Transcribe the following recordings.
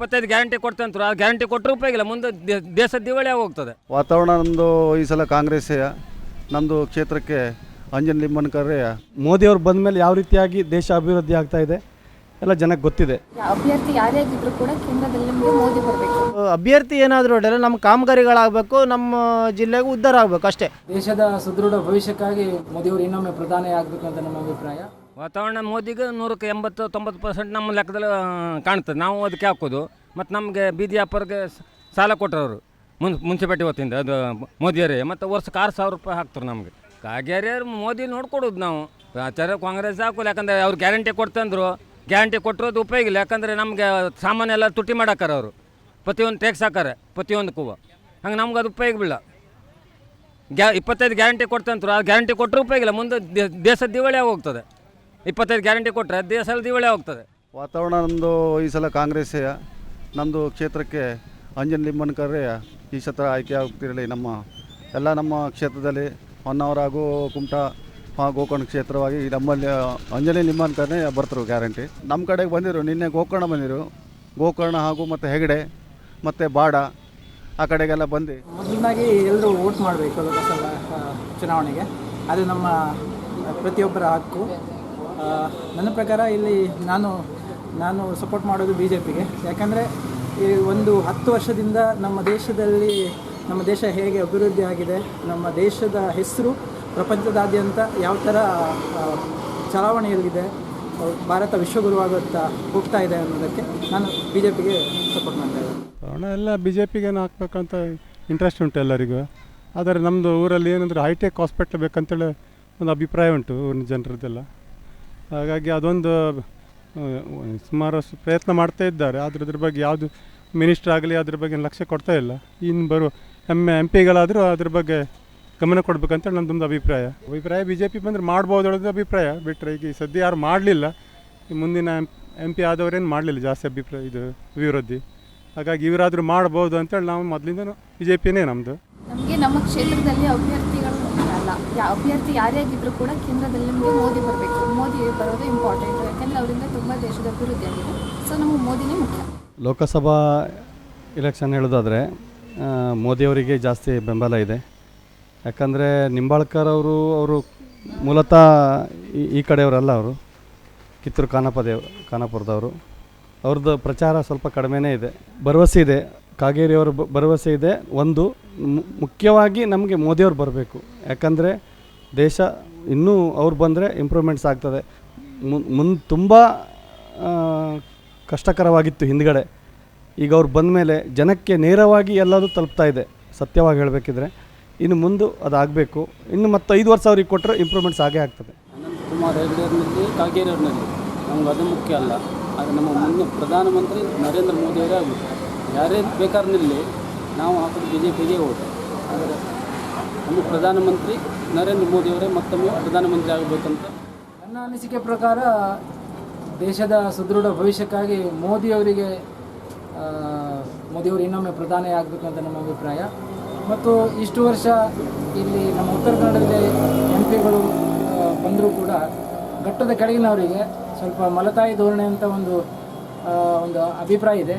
ಇಪ್ಪತ್ತೈದು ಗ್ಯಾರಂಟಿ ಕೊಡ್ತಂತ್ರು ಆ ಗ್ಯಾರಂಟಿ ಕೊಟ್ಟರು ಉಪಯೋಗಿಲ್ಲ. ಮುಂದೆ ದೇ- ದೇಶ ದಿವಾಳಿ ಹೋಗ್ತದೆ ವಾತಾವರಣ ನಮ್ಮದು ಈ ಸಲ ಕಾಂಗ್ರೆಸ್ ನಮ್ಮದು ಕ್ಷೇತ್ರಕ್ಕೆ ಅಂಜನ್ ಲಿಂಬನ್ಕರ್ ಮೋದಿಯವ್ರು ಬಂದ ಮೇಲೆ ಯಾವ ರೀತಿಯಾಗಿ ದೇಶ ಅಭಿವೃದ್ಧಿ ಆಗ್ತಾ ಇದೆ ಎಲ್ಲ ಜನಕ್ಕೆ ಗೊತ್ತಿದೆ. ಅಭ್ಯರ್ಥಿ ಯಾರೇ ಆಗಿದ್ರು ಕೂಡ ಕೇಂದ್ರದಲ್ಲಿ ನಮಗೆ ಮೋದಿ ಬರಬೇಕು. ಅಭ್ಯರ್ಥಿ ಏನಾದರೂ ಹೊಡೆದ್ರೆ ನಮ್ಮ ಕಾಮಗಾರಿಗಳಾಗಬೇಕು ನಮ್ಮ ಜಿಲ್ಲೆಗೂ ಉದ್ಧಾರ ಆಗಬೇಕು ಅಷ್ಟೇ. ದೇಶದ ಸುದೃಢ ಭವಿಷ್ಯಕ್ಕಾಗಿ ಮೋದಿಯವರು ಇನ್ನೊಮ್ಮೆ ಪ್ರಧಾನಿ ಆಗಬೇಕು ಅಂತ ನಮ್ಮ ಅಭಿಪ್ರಾಯ? ವಾತಾವರಣ ಮೋದಿಗೆ ನೂರಕ್ಕೆ ಎಂಬತ್ತು ತೊಂಬತ್ತು ಪರ್ಸೆಂಟ್ ನಮ್ಮ ಲೆಕ್ಕದಲ್ಲಿ ಆ, ಕಾಣ್ತದೆ. ನಾವು ಅದಕ್ಕೆ ಹಾಕೋದು. ಮತ್ತು ನಮಗೆ ಬೀದಿ ವ್ಯಾಪಾರಿಗೆ ಸಾಲ ಕೊಟ್ಟರವರು ಮುನ್, ಮುನ್ಸಿಪಾಲ್ಟಿ ವತಿಯಿಂದ, ಅದು ಮೋದಿಯವರೇ ಮತ್ತು ವರ್ಷಕ್ಕೆ ಆರು ಸಾವಿರ ರೂಪಾಯಿ ಹಾಕ್ತಾರೆ ನಮಗೆ. ಕಾಗೇರಿಯವ್ರು ಮೋದಿ ನೋಡ್ಕೊಡೋದು ನಾವು. ಆಚಾರ್ಯ ಕಾಂಗ್ರೆಸ್ ಹಾಕೋಲ್ಲ ಯಾಕಂದರೆ ಅವ್ರು ಗ್ಯಾರಂಟಿ ಕೊಡ್ತಂದ್ರು ಗ್ಯಾರಂಟಿ ಕೊಟ್ಟರೋದು ಉಪಯೋಗ ಇಲ್ಲ, ಯಾಕಂದರೆ ನಮಗೆ ಸಾಮಾನು ಎಲ್ಲ ತುಟ್ಟಿ ಮಾಡಾಕಾರ ಅವರು. ಪ್ರತಿಯೊಂದು ಟ್ಯಾಕ್ಸ್ ಹಾಕಾರೆ ಪ್ರತಿಯೊಂದಕ್ಕೂ ಹಂಗೆ ನಮ್ಗೆ ಅದು ಉಪಯೋಗ ಬೀಳ ಗ್ಯಾ, ಇಪ್ಪತ್ತೈದು ಗ್ಯಾರಂಟಿ ಕೊಡ್ತಂದ್ರು ಆ ಗ್ಯಾರಂಟಿ ಕೊಟ್ಟರು ಉಪಯೋಗ ಇಲ್ಲ. ಮುಂದೆ ದೇಶ ದಿವಾಳಿ ಆಗೋಗ್ತದೆ. ಇಪ್ಪತ್ತೈದು ಗ್ಯಾರಂಟಿ ಕೊಟ್ಟರೆ ದೇಶ ದಿವಾಳಿ ಹೋಗ್ತದೆ ವಾತಾವರಣ ನಮ್ಮದು ಈ ಸಲ ಕಾಂಗ್ರೆಸ್ಸೇ ನಮ್ಮದು ಕ್ಷೇತ್ರಕ್ಕೆ ಅಂಜನ್ ಲಿಂಬನ್ಕರ್ರೆ ಈ ಸತ್ರ ಆಯ್ಕೆ ಆಗ್ತಿರಲಿ. ನಮ್ಮ ಎಲ್ಲ ನಮ್ಮ ಕ್ಷೇತ್ರದಲ್ಲಿ ಹೊನ್ನಾವರ ಹಾಗೂ ಕುಮಟಾ ಗೋಕರ್ಣ ಕ್ಷೇತ್ರವಾಗಿ ನಮ್ಮಲ್ಲಿ ಅಂಜನಿ ಲಿಂಬನ್ಕರ್ನೇ ಬರ್ತರು ಗ್ಯಾರಂಟಿ. ನಮ್ಮ ಕಡೆಗೆ ಬಂದಿರು, ನಿನ್ನೆ ಗೋಕರ್ಣ ಬಂದಿರು. ಗೋಕರ್ಣ ಹಾಗೂ ಮತ್ತು ಹೆಗಡೆ, ಮತ್ತು ಬಾಡ ಆ ಕಡೆಗೆಲ್ಲ ಬಂದು ಮೊದಲನಾಗಿ ಎಲ್ಲರೂ ವೋಟ್ ಮಾಡಬೇಕು ಲೋಕಸಭಾ ಚುನಾವಣೆಗೆ. ಅದು ನಮ್ಮ ಪ್ರತಿಯೊಬ್ಬರ ಹಕ್ಕು. ನನ್ನ ಪ್ರಕಾರ ಇಲ್ಲಿ ನಾನು ನಾನು ಸಪೋರ್ಟ್ ಮಾಡೋದು ಬಿ ಜೆ ಪಿಗೆ ಯಾಕಂದರೆ ಈ ಒಂದು ಹತ್ತು ವರ್ಷದಿಂದ ನಮ್ಮ ದೇಶದಲ್ಲಿ, ನಮ್ಮ ದೇಶ ಹೇಗೆ ಅಭಿವೃದ್ಧಿ ಆಗಿದೆ, ನಮ್ಮ ದೇಶದ ಹೆಸರು ಪ್ರಪಂಚದಾದ್ಯಂತ ಯಾವ ಥರ ಚಲಾವಣೆಯಲ್ಲಿದೆ ಭಾರತ ವಿಶ್ವಗುರುವಾಗುತ್ತಾ ಹೋಗ್ತಾ ಇದೆ ಅನ್ನೋದಕ್ಕೆ ನಾನು ಬಿ ಜೆ ಪಿಗೆ ಸಪೋರ್ಟ್ ಮಾಡ್ತಾ ಇದ್ದೆ ಎಲ್ಲ ಬಿ ಜೆ ಪಿಗೆ ಹಾಕ್ಬೇಕಂತ ಇಂಟ್ರೆಸ್ಟ್ ಉಂಟು ಎಲ್ಲರಿಗೂ. ಆದರೆ ನಮ್ಮದು ಊರಲ್ಲಿ ಏನಂದರೆ ಹೈಟೆಕ್ ಹಾಸ್ಪಿಟ್ಲ್ ಬೇಕಂತೇಳಿ ಒಂದು ಅಭಿಪ್ರಾಯ ಉಂಟು ಊರಿನ ಜನರದ್ದೆಲ್ಲ. ಹಾಗಾಗಿ ಅದೊಂದು ಆ, ಸುಮಾರು ಅಷ್ಟು ಪ್ರಯತ್ನ ಮಾಡ್ತಾ ಇದ್ದಾರೆ. ಆದರೆ ಅದ್ರ ಬಗ್ಗೆ ಯಾವುದು ಮಿನಿಸ್ಟ್ರ್ ಆಗಲಿ ಅದ್ರ ಬಗ್ಗೆ ಲಕ್ಷ್ಯ ಕೊಡ್ತಾ ಇಲ್ಲ. ಇನ್ನು ಬರುವ ಎಂ ಎಂ ಪಿಗಳಾದರೂ ಅದ್ರ ಬಗ್ಗೆ ಗಮನ ಕೊಡಬೇಕಂತ ನನ್ನದೊಂದು ಅಭಿಪ್ರಾಯ. ಅಭಿಪ್ರಾಯ ಬಿ ಜೆ ಪಿ ಬಂದರೆ ಮಾಡ್ಬೋದು ಅನ್ನೋದು ಅಭಿಪ್ರಾಯ. ಬಿಟ್ಟರೆ ಈಗ ಸದ್ಯ ಯಾರು ಮಾಡಲಿಲ್ಲ. ಮುಂದಿನ ಎಂ ಪಿ ಆದವರೇನು ಮಾಡಲಿಲ್ಲ ಜಾಸ್ತಿ ಅಭಿಪ್ರಾಯ ಇದು ಅಭಿವೃದ್ಧಿ. ಹಾಗಾಗಿ ಇವರಾದರೂ ಮಾಡ್ಬೋದು ಅಂತೇಳಿ ನಾವು ಮೊದಲಿಂದ ಬಿ ಜೆ ಪಿನೇ ನಮ್ಮದು ನಮಗೆ ನಮ್ಮ ಕ್ಷೇತ್ರದಲ್ಲಿ ಅಭ್ಯರ್ಥಿಗಳು ಅಲ್ಲ ಅಭ್ಯರ್ಥಿ ಯಾರೇ ಆಗಿದ್ರು ಕೂಡ ಕೇಂದ್ರದಲ್ಲಿ ನಮಗೆ ಮೋದಿ ಬರಬೇಕು. ಮೋದಿ ಬರೋದು ಇಂಪಾರ್ಟೆಂಟ್ ಯಾಕೆಂದರೆ ಅವರಿಂದ ತುಂಬ ದೇಶದ ಅಭಿವೃದ್ಧಿ ಆಗಿದೆ. ಸೊ ನಮಗೆ ಮೋದಿನೇ ಮುಖ್ಯ. ಲೋಕಸಭಾ ಇಲೆಕ್ಷನ್ ಹೇಳೋದಾದರೆ ಮೋದಿಯವರಿಗೆ ಜಾಸ್ತಿ ಬೆಂಬಲ ಇದೆ. ಯಾಕಂದರೆ ನಿಂಬಾಳ್ಕರ್ ಅವರು ಅವರು ಮೂಲತಃ ಈ ಕಡೆಯವರಲ್ಲ ಅವರು. ಕಿತ್ತೂರು ಖಾನಾಪದೇವ್ ಖಾನಾಪುರದವರು ಅವ್ರದ್ದು ಪ್ರಚಾರ ಸ್ವಲ್ಪ ಕಡಿಮೆನೇ ಇದೆ. ಭರವಸೆ ಇದೆ. ಕಾಗೇರಿಯವರ ಭರವಸೆ ಇದೆ. ಒಂದು ಮುಖ್ಯವಾಗಿ ನಮಗೆ ಮೋದಿಯವ್ರು ಬರಬೇಕು. ಯಾಕಂದರೆ ದೇಶ ಇನ್ನೂ ಅವ್ರು ಬಂದರೆ ಇಂಪ್ರೂವ್ಮೆಂಟ್ಸ್ ಆಗ್ತದೆ. ಮುನ್ ತುಂಬ ಕಷ್ಟಕರವಾಗಿತ್ತು ಹಿಂದ್ಗಡೆ. ಈಗ ಅವ್ರು ಬಂದ ಮೇಲೆ ಜನಕ್ಕೆ ನೇರವಾಗಿ ಎಲ್ಲದೂ ತಲುಪ್ತಾ ಇದೆ, ಸತ್ಯವಾಗಿ ಹೇಳಬೇಕಿದ್ರೆ. ಇನ್ನು ಮುಂದೆ ಅದಾಗಬೇಕು. ಇನ್ನು ಮತ್ತು ಐದು ವರ್ಷ ಅವ್ರಿಗೆ ಕೊಟ್ಟರೆ ಇಂಪ್ರೂವ್ಮೆಂಟ್ಸ್ ಆಗೇ ಆಗ್ತದೆ. ಅನಂತಕುಮಾರ್ ಹೆಗಡೆಯವ್ರನಲ್ಲಿ, ಕಾಗೇರಿಯವ್ರನಲ್ಲಿ. ನಮ್ಗೆ ಅದು ಮುಖ್ಯ ಅಲ್ಲ. ಆದರೆ ನಮ್ಮ ಮುಂದೆ ಪ್ರಧಾನಮಂತ್ರಿ ನರೇಂದ್ರ ಮೋದಿಯವರೇ ಆಗಬೇಕು. ಯಾರೇ ಬೇಕಾದ್ರೆ ನಿಲ್ಲಿ ನಾವು ಹಾಕೋದು ಬಿ ಜೆ ಪಿಗೆ ಓಟು. ಆದರೆ ನಮ್ಮ ಪ್ರಧಾನಮಂತ್ರಿ ನರೇಂದ್ರ ಮೋದಿಯವರೇ ಮತ್ತೊಮ್ಮೆ ಪ್ರಧಾನಮಂತ್ರಿ ಆಗಬೇಕಂತ. ನನ್ನ ಅನಿಸಿಕೆ ಪ್ರಕಾರ ದೇಶದ ಸುದೃಢ ಭವಿಷ್ಯಕ್ಕಾಗಿ ಮೋದಿಯವರಿಗೆ ಮೋದಿಯವರು ಇನ್ನೊಮ್ಮೆ ಪ್ರಧಾನಿ ಆಗಬೇಕು ಅಂತ ನಮ್ಮ ಅಭಿಪ್ರಾಯ. ಮತ್ತು ಇಷ್ಟು ವರ್ಷ ಇಲ್ಲಿ ನಮ್ಮ ಉತ್ತರ ಕನ್ನಡದಲ್ಲಿ ಎಂ ಪಿಗಳು ಬಂದರೂ ಕೂಡ ಘಟ್ಟದ ಕೆಳಗಿನವರಿಗೆ ಸ್ವಲ್ಪ ಮಲತಾಯಿ ಧೋರಣೆ ಅಂತ ಒಂದು ಒಂದು ಅಭಿಪ್ರಾಯ ಇದೆ.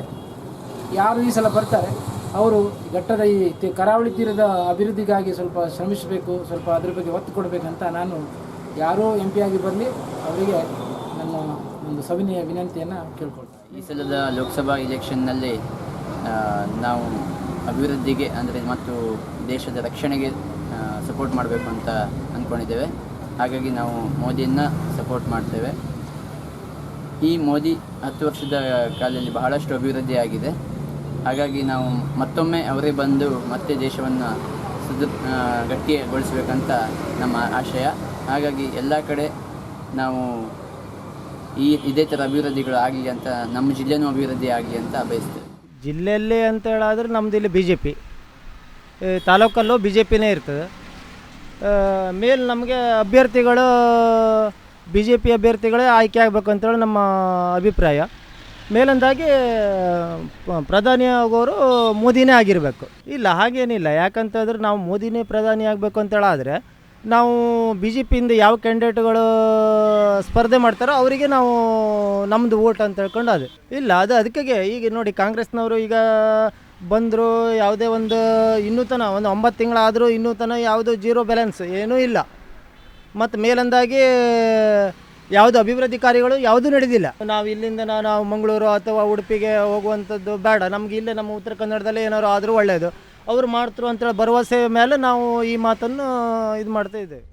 ಯಾರು ಈ ಸಲ ಬರ್ತಾರೆ, ಅವರು ಘಟ್ಟದ ಈ ಕರಾವಳಿ ತೀರದ ಅಭಿವೃದ್ಧಿಗಾಗಿ ಸ್ವಲ್ಪ ಶ್ರಮಿಸಬೇಕು, ಸ್ವಲ್ಪ ಅದ್ರ ಬಗ್ಗೆ ಒತ್ತು ಕೊಡಬೇಕಂತ ನಾನು ಯಾರೋ ಎಂ ಆಗಿ ಬರಲಿ, ಅವರಿಗೆ ನನ್ನ ಒಂದು ಸವಿನಯ ವಿನಂತಿಯನ್ನು ಕೇಳ್ಕೊಳ್ತೀನಿ ಈ ಸಲದ ಲೋಕಸಭಾ ಇಲೆಕ್ಷನ್ನಲ್ಲಿ ನಾವು ಅಭಿವೃದ್ಧಿಗೆ ಅಂದರೆ ಮತ್ತು ದೇಶದ ರಕ್ಷಣೆಗೆ ಸಪೋರ್ಟ್ ಮಾಡಬೇಕು ಅಂತ ಅಂದ್ಕೊಂಡಿದ್ದೇವೆ ಹಾಗಾಗಿ ನಾವು ಮೋದಿಯನ್ನು ಸಪೋರ್ಟ್ ಮಾಡ್ತೇವೆ. ಈ ಮೋದಿ ಹತ್ತು ವರ್ಷದ ಕಾಲದಲ್ಲಿ ಬಹಳಷ್ಟು ಅಭಿವೃದ್ಧಿ ಆಗಿದೆ ಹಾಗಾಗಿ ನಾವು ಮತ್ತೊಮ್ಮೆ ಅವರೇ ಬಂದು ಮತ್ತೆ ದೇಶವನ್ನು ಸುದ ಗಟ್ಟಿಗೊಳಿಸ್ಬೇಕಂತ ನಮ್ಮ ಆಶಯ. ಹಾಗಾಗಿ ಎಲ್ಲ ಕಡೆ ನಾವು ಈ ಇದೇ ಥರ ಅಭಿವೃದ್ಧಿಗಳು ಆಗಲಿ ಅಂತ, ನಮ್ಮ ಜಿಲ್ಲೆನೂ ಅಭಿವೃದ್ಧಿ ಆಗಲಿ ಅಂತ ಬಯಸ್ತೇವೆ. ಜಿಲ್ಲೆಯಲ್ಲಿ ಅಂತ ಹೇಳಾದ್ರೆ ನಮ್ಮದು ಇಲ್ಲಿ ಬಿ ಜೆ ಪಿ ತಾಲೂಕಲ್ಲೂ ಬಿ ಜೆ ಪಿನೇ ಇರ್ತದೆ. ಮೇಲೆ ನಮಗೆ ಅಭ್ಯರ್ಥಿಗಳು ಬಿ ಜೆ ಪಿ ಅಭ್ಯರ್ಥಿಗಳೇ ಆಯ್ಕೆ ಆಗಬೇಕು ಅಂತೇಳಿ ನಮ್ಮ ಅಭಿಪ್ರಾಯ. ಮೇಲೊಂದಾಗಿ ಪ್ರಧಾನಿ ಆಗೋರು ಮೋದಿನೇ ಆಗಿರಬೇಕು. ಇಲ್ಲ, ಹಾಗೇನಿಲ್ಲ. ಯಾಕಂತಂದ್ರೆ ನಾವು ಮೋದಿನೇ ಪ್ರಧಾನಿ ಆಗಬೇಕು ಅಂತೇಳಾದರೆ, ನಾವು ಬಿ ಜೆ ಪಿಯಿಂದ ಯಾವ ಕ್ಯಾಂಡಿಡೇಟ್ಗಳು ಸ್ಪರ್ಧೆ ಮಾಡ್ತಾರೋ ಅವರಿಗೆ ನಾವು ನಮ್ಮದು ಓಟ್ ಅಂತ ಹೇಳ್ಕೊಂಡು ಅದು. ಇಲ್ಲ, ಅದು ಅದಕ್ಕೆ ಈಗ ನೋಡಿ, ಕಾಂಗ್ರೆಸ್ನವರು ಈಗ ಬಂದರು, ಯಾವುದೇ ಒಂದು ಇನ್ನೂ ತನ, ಒಂದು ಒಂಬತ್ತು ತಿಂಗಳಾದರೂ ಇನ್ನೂ ತನ ಯಾವುದು ಜೀರೋ ಬ್ಯಾಲೆನ್ಸ್ ಏನೂ ಇಲ್ಲ. ಮತ್ತು ಮೇಲಂದಾಗಿ ಯಾವುದು ಅಭಿವೃದ್ಧಿ ಕಾರ್ಯಗಳು ಯಾವುದೂ ನಡೆದಿಲ್ಲ. ನಾವು ಇಲ್ಲಿಂದ ನಾವು ಮಂಗಳೂರು ಅಥವಾ ಉಡುಪಿಗೆ ಹೋಗುವಂಥದ್ದು ಬೇಡ. ನಮ್ಗೆ ಇಲ್ಲೇ ನಮ್ಮ ಉತ್ತರ ಕನ್ನಡದಲ್ಲೇ ಏನಾದ್ರು ಆದರೂ ಒಳ್ಳೆಯದು ಅವರು ಮಾಡ್ತರು ಅಂತೇಳಿ ಭರವಸೆ ಮೇಲೆ ನಾವು ಈ ಮಾತನ್ನು ಇದು ಮಾಡ್ತಾ ಇದ್ದೇವೆ.